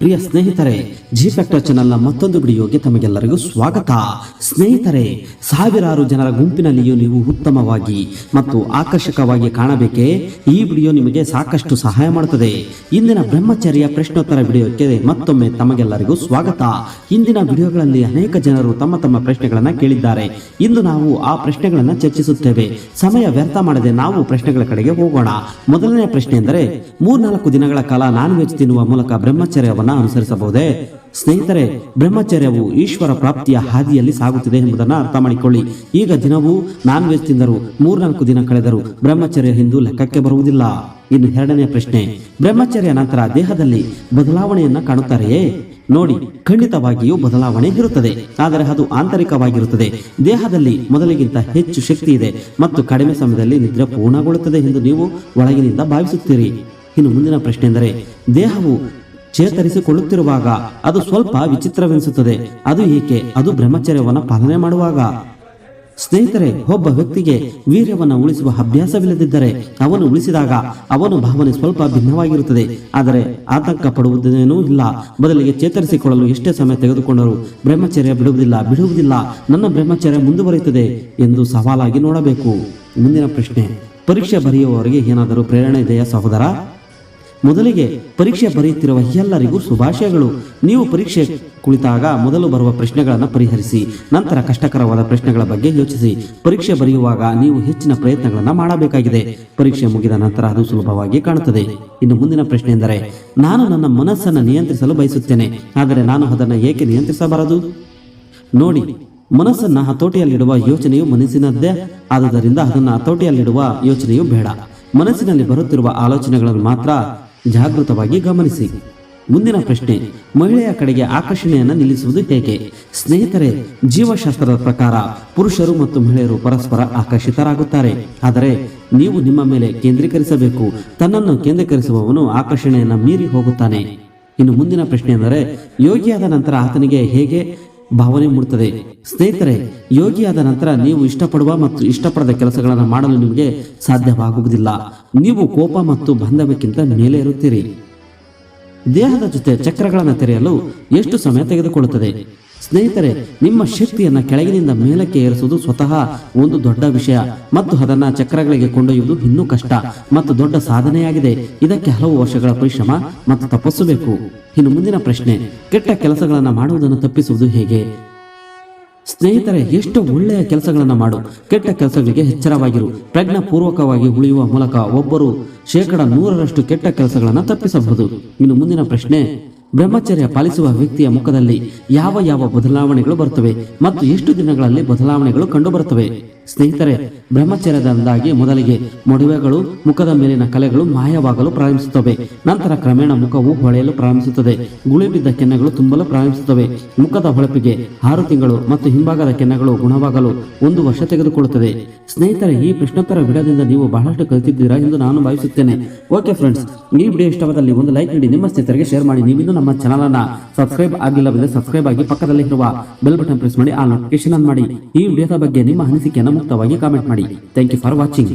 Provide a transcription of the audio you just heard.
ಪ್ರಿಯ ಸ್ನೇಹಿತರೆ G factor ಚಾನೆಲ್ನ ಮತ್ತೊಂದು ವಿಡಿಯೋಗೆ ತಮಗೆಲ್ಲರಿಗೂ ಸ್ವಾಗತ. ಸ್ನೇಹಿತರೆ, ಸಾವಿರಾರು ಜನರ ಗುಂಪಿನಲ್ಲಿಯೂ ನೀವು ಉತ್ತಮವಾಗಿ ಮತ್ತು ಆಕರ್ಷಕವಾಗಿ ಕಾಣಬೇಕೆ? ಈ ವಿಡಿಯೋ ನಿಮಗೆ ಸಾಕಷ್ಟು ಸಹಾಯ ಮಾಡುತ್ತದೆ. ಇಂದಿನ ಬ್ರಹ್ಮಚರ್ಯ ಪ್ರಶ್ನೋತ್ತರ ವಿಡಿಯೋಕ್ಕೆ ಮತ್ತೊಮ್ಮೆ ತಮಗೆಲ್ಲರಿಗೂ ಸ್ವಾಗತ. ಇಂದಿನ ವಿಡಿಯೋಗಳಲ್ಲಿ ಅನೇಕ ಜನರು ತಮ್ಮ ತಮ್ಮ ಪ್ರಶ್ನೆಗಳನ್ನು ಕೇಳಿದ್ದಾರೆ. ಇಂದು ನಾವು ಆ ಪ್ರಶ್ನೆಗಳನ್ನು ಚರ್ಚಿಸುತ್ತೇವೆ. ಸಮಯ ವ್ಯರ್ಥ ಮಾಡದೆ ನಾವು ಪ್ರಶ್ನೆಗಳ ಕಡೆಗೆ ಹೋಗೋಣ. ಮೊದಲನೇ ಪ್ರಶ್ನೆ ಎಂದರೆ, ಮೂರ್ನಾಲ್ಕು ದಿನಗಳ ಕಾಲ ನಾನ್ ವೆಜ್ ತಿನ್ನುವ ಮೂಲಕ ಬ್ರಹ್ಮಚರ್ಯವನ್ನ ಅನುಸರಿಸಬಹುದೇ? ಸ್ನೇಹಿತರೆ, ಬ್ರಹ್ಮಚರ್ಯವು ಈಶ್ವರ ಪ್ರಾಪ್ತಿಯ ಹಾದಿಯಲ್ಲಿ ಸಾಗುತ್ತಿದೆ ಎಂಬುದನ್ನು ಅರ್ಥ ಮಾಡಿಕೊಳ್ಳಿ. ಈಗ ದಿನವೂ ನಾನ್ ವೆಜ್ ತಿಂದರು ಮೂರ್ನಾಲ್ಕು ದಿನ ಕಳೆದರು ಬ್ರಹ್ಮಚರ್ಯ ಎಂದು ಲೆಕ್ಕಕ್ಕೆ ಬರುವುದಿಲ್ಲ. ಇನ್ನು ಎರಡನೇ ಪ್ರಶ್ನೆ, ಬ್ರಹ್ಮಚರ್ಯ ನಂತರ ದೇಹದಲ್ಲಿ ಬದಲಾವಣೆಯನ್ನ ಕಾಣುತ್ತಾರೆಯೇ? ನೋಡಿ, ಖಂಡಿತವಾಗಿಯೂ ಬದಲಾವಣೆ ಇರುತ್ತದೆ. ಆದರೆ ಅದು ಆಂತರಿಕವಾಗಿರುತ್ತದೆ. ದೇಹದಲ್ಲಿ ಮೊದಲಿಗಿಂತ ಹೆಚ್ಚು ಶಕ್ತಿ ಇದೆ ಮತ್ತು ಕಡಿಮೆ ಸಮಯದಲ್ಲಿ ನಿದ್ರೆ ಪೂರ್ಣಗೊಳ್ಳುತ್ತದೆ ಎಂದು ನೀವು ಒಳಗಿನಿಂದ ಭಾವಿಸುತ್ತೀರಿ. ಇನ್ನು ಮುಂದಿನ ಪ್ರಶ್ನೆ ಎಂದರೆ ದೇಹವು ಚೇತರಿಸಿಕೊಳ್ಳುತ್ತಿರುವಾಗ ಅದು ಸ್ವಲ್ಪ ವಿಚಿತ್ರವೆನಿಸುತ್ತದೆ. ಅದು ಏಕೆ? ಅದು ಬ್ರಹ್ಮಚರ್ಯವನ್ನು ಪಾಲನೆ ಮಾಡುವಾಗ. ಸ್ನೇಹಿತರೆ, ಒಬ್ಬ ವ್ಯಕ್ತಿಗೆ ವೀರ್ಯವನ್ನು ಉಳಿಸುವ ಅಭ್ಯಾಸವಿಲ್ಲದಿದ್ದರೆ ಅವನು ಉಳಿಸಿದಾಗ ಅವನು ಭಾವನೆ ಸ್ವಲ್ಪ ಭಿನ್ನವಾಗಿರುತ್ತದೆ. ಆದರೆ ಆತಂಕ ಪಡುವುದೇನೂ ಇಲ್ಲ. ಬದಲಿಗೆ ಚೇತರಿಸಿಕೊಳ್ಳಲು ಎಷ್ಟೇ ಸಮಯ ತೆಗೆದುಕೊಂಡರೂ ಬ್ರಹ್ಮಚರ್ಯ ಬಿಡುವುದಿಲ್ಲ ಬಿಡುವುದಿಲ್ಲ. ನನ್ನ ಬ್ರಹ್ಮಚರ್ಯ ಮುಂದುವರಿಯುತ್ತದೆ ಎಂದು ಸವಾಲಾಗಿ ನೋಡಬೇಕು. ಮುಂದಿನ ಪ್ರಶ್ನೆ. ಪರೀಕ್ಷೆ ಬರೆಯುವವರಿಗೆ ಏನಾದರೂ ಪ್ರೇರಣೆ ಇದೆಯಾ ಸಹೋದರ? ಮೊದಲಿಗೆ ಪರೀಕ್ಷೆ ಬರೆಯುತ್ತಿರುವ ಎಲ್ಲರಿಗೂ ಶುಭಾಶಯಗಳು. ನೀವು ಪರೀಕ್ಷೆ ಕುಳಿತಾಗ ಮೊದಲು ಬರುವ ಪ್ರಶ್ನೆಗಳನ್ನು ಪರಿಹರಿಸಿ, ನಂತರ ಕಷ್ಟಕರವಾದ ಪ್ರಶ್ನೆಗಳ ಬಗ್ಗೆ ಯೋಚಿಸಿ. ಪರೀಕ್ಷೆ ಬರೆಯುವಾಗ ನೀವು ಹೆಚ್ಚಿನ ಪ್ರಯತ್ನಗಳನ್ನು ಮಾಡಬೇಕಾಗಿದೆ. ಪರೀಕ್ಷೆ ಮುಗಿದ ನಂತರ ಅದು ಸುಲಭವಾಗಿ ಕಾಣುತ್ತದೆ. ಇನ್ನು ಮುಂದಿನ ಪ್ರಶ್ನೆ ಎಂದರೆ, ನಾನು ನನ್ನ ಮನಸ್ಸನ್ನು ನಿಯಂತ್ರಿಸಲು ಬಯಸುತ್ತೇನೆ, ಆದರೆ ನಾನು ಅದನ್ನು ಏಕೆ ನಿಯಂತ್ರಿಸಬಾರದು? ನೋಡಿ, ಮನಸ್ಸನ್ನ ಹತೋಟಿಯಲ್ಲಿಡುವ ಯೋಚನೆಯು ಮನಸ್ಸಿನದ್ದೇ, ಆದುದರಿಂದ ಅದನ್ನು ಹತೋಟಿಯಲ್ಲಿಡುವ ಯೋಚನೆಯು ಬೇಡ. ಮನಸ್ಸಿನಲ್ಲಿ ಬರುತ್ತಿರುವ ಆಲೋಚನೆಗಳನ್ನು ಮಾತ್ರ ಜಾಗೃತವಾಗಿ ಗಮನಿಸಿ. ಮುಂದಿನ ಪ್ರಶ್ನೆ, ಮಹಿಳೆಯ ಕಡೆಗೆ ಆಕರ್ಷಣೆಯನ್ನು ನಿಲ್ಲಿಸುವುದು ಹೇಗೆ? ಸ್ನೇಹಿತರೆ, ಜೀವಶಾಸ್ತ್ರದ ಪ್ರಕಾರ ಪುರುಷರು ಮತ್ತು ಮಹಿಳೆಯರು ಪರಸ್ಪರ ಆಕರ್ಷಿತರಾಗುತ್ತಾರೆ. ಆದರೆ ನೀವು ನಿಮ್ಮ ಮೇಲೆ ಕೇಂದ್ರೀಕರಿಸಬೇಕು. ತನ್ನನ್ನು ಕೇಂದ್ರೀಕರಿಸುವವನು ಆಕರ್ಷಣೆಯನ್ನು ಮೀರಿ ಹೋಗುತ್ತಾನೆ. ಇನ್ನು ಮುಂದಿನ ಪ್ರಶ್ನೆ ಎಂದರೆ, ಯೋಗಿಯಾದ ನಂತರ ಆತನಿಗೆ ಹೇಗೆ ಭಾವನೆ ಮೂಡುತ್ತದೆ. ಸ್ನೇಹಿತರೆ, ಯೋಗಿಯಾದ ನಂತರ ನೀವು ಇಷ್ಟಪಡುವ ಮತ್ತು ಇಷ್ಟಪಡದ ಕೆಲಸಗಳನ್ನು ಮಾಡಲು ನಿಮಗೆ ಸಾಧ್ಯವಾಗುವುದಿಲ್ಲ. ನೀವು ಕೋಪ ಮತ್ತು ಬಂಧವಕ್ಕಿಂತ ಮೇಲೆ ಇರುತ್ತೀರಿ. ದೇಹದ ಜೊತೆ ಚಕ್ರಗಳನ್ನು ತೆರೆಯಲು ಎಷ್ಟು ಸಮಯ ತೆಗೆದುಕೊಳ್ಳುತ್ತದೆ? ಸ್ನೇಹಿತರೆ, ನಿಮ್ಮ ಶಕ್ತಿಯನ್ನು ಕೆಳಗಿನಿಂದ ಮೇಲಕ್ಕೆ ಏರಿಸುವುದು ಸ್ವತಃ ಒಂದು ದೊಡ್ಡ ವಿಷಯ. ಮತ್ತು ಅದನ್ನು ಚಕ್ರಗಳಿಗೆ ಕೊಂಡೊಯ್ಯುವುದು ಇನ್ನೂ ಕಷ್ಟ. ಮತ್ತು ದೊಡ್ಡ ಸಾಧನೆಯಾಗಿದೆ. ಇದಕ್ಕೆ ಹಲವು ವರ್ಷಗಳ ಪರಿಶ್ರಮ ಮತ್ತು ತಪಸ್ಸು ಬೇಕು. ಇನ್ನು ಮುಂದಿನ ಪ್ರಶ್ನೆ, ಕೆಟ್ಟ ಕೆಲಸಗಳನ್ನು ಮಾಡುವುದನ್ನು ತಪ್ಪಿಸುವುದು ಹೇಗೆ? ಸ್ನೇಹಿತರೆ, ಎಷ್ಟು ಒಳ್ಳೆಯ ಕೆಲಸಗಳನ್ನು ಮಾಡು. ಕೆಟ್ಟ ಕೆಲಸಗಳಿಗೆ ಎಚ್ಚರವಾಗಿರು. ಪ್ರಜ್ಞಾಪೂರ್ವಕವಾಗಿ ಉಳಿಯುವ ಮೂಲಕ ಒಬ್ಬರು ಶೇಕಡ ನೂರರಷ್ಟು ಕೆಟ್ಟ ಕೆಲಸಗಳನ್ನು ತಪ್ಪಿಸಬಹುದು. ಇನ್ನು ಮುಂದಿನ ಪ್ರಶ್ನೆ ಬ್ರಹ್ಮಚರ್ಯ ಪಾಲಿಸುವ ವ್ಯಕ್ತಿಯ ಮುಖದಲ್ಲಿ ಯಾವ ಯಾವ ಬದಲಾವಣೆಗಳು ಬರುತ್ತವೆ ಮತ್ತು ಎಷ್ಟು ದಿನಗಳಲ್ಲಿ ಬದಲಾವಣೆಗಳು ಕಂಡುಬರುತ್ತವೆ? ಸ್ನೇಹಿತರೆ ಬ್ರಹ್ಮಚರ್ಯದಿಂದಾಗಿ ಮೊದಲಿಗೆ ಮೊಡವೆಗಳು, ಮುಖದ ಮೇಲಿನ ಕಲೆಗಳು ಮಾಯವಾಗಲು ಪ್ರಾರಂಭಿಸುತ್ತವೆ. ನಂತರ ಕ್ರಮೇಣ ಮುಖವು ಹೊಳೆಯಲು ಪ್ರಾರಂಭಿಸುತ್ತದೆ. ಗುಳಿ ಬಿದ್ದ ಕೆನ್ನೆಗಳು ತುಂಬಲು ಪ್ರಾರಂಭಿಸುತ್ತವೆ. ಮುಖದ ಹೊಳಪಿಗೆ ಆರು ತಿಂಗಳು ಮತ್ತು ಹಿಂಭಾಗದ ಕೆನ್ನೆಗಳು ಗುಣವಾಗಲು ಒಂದು ವರ್ಷ ತೆಗೆದುಕೊಳ್ಳುತ್ತದೆ. ಸ್ನೇಹಿತರೆ, ಈ ಪ್ರಶ್ನೋತ್ತರ ವಿಡಿಯೋದಿಂದ ನೀವು ಬಹಳಷ್ಟು ಕಲಿತಿದ್ದೀರಾ ಎಂದು ನಾನು ಭಾವಿಸುತ್ತೇನೆ. ಓಕೆ ಫ್ರೆಂಡ್ಸ್, ಈ ವಿಡಿಯೋ ಇಷ್ಟವಾದಲ್ಲಿ ಒಂದು ಲೈಕ್ ನೀಡಿ, ನಿಮ್ಮ ಸ್ನೇಹಿತರಿಗೆ ಶೇರ್ ಮಾಡಿ. ನೀವಿನ್ನೂ ನಮ್ಮ ಚಾನಲ್ ಅನ್ನ ಸಬ್ಸ್ಕ್ರೈಬ್ ಆಗಿಲ್ಲವೆಂದರೆ ಸಬ್ಸ್ಕ್ರೈಬ್ ಆಗಿ ಪಕ್ಕದಲ್ಲಿ ಇರುವ ಬೆಲ್ ಬಟನ್ ಪ್ರೆಸ್ ಮಾಡಿ, ಆ ನೋಟಿಫಿಕೇಶನ್ ಆನ್ ಮಾಡಿ. ಈ ವಿಡಿಯೋದ ಬಗ್ಗೆ ನಿಮ್ಮ ಅನಿಸಿಕೆಯನ್ನು ಮುಕ್ತವಾಗಿ ಕಾಮೆಂಟ್ ಮಾಡಿ. Thank you for watching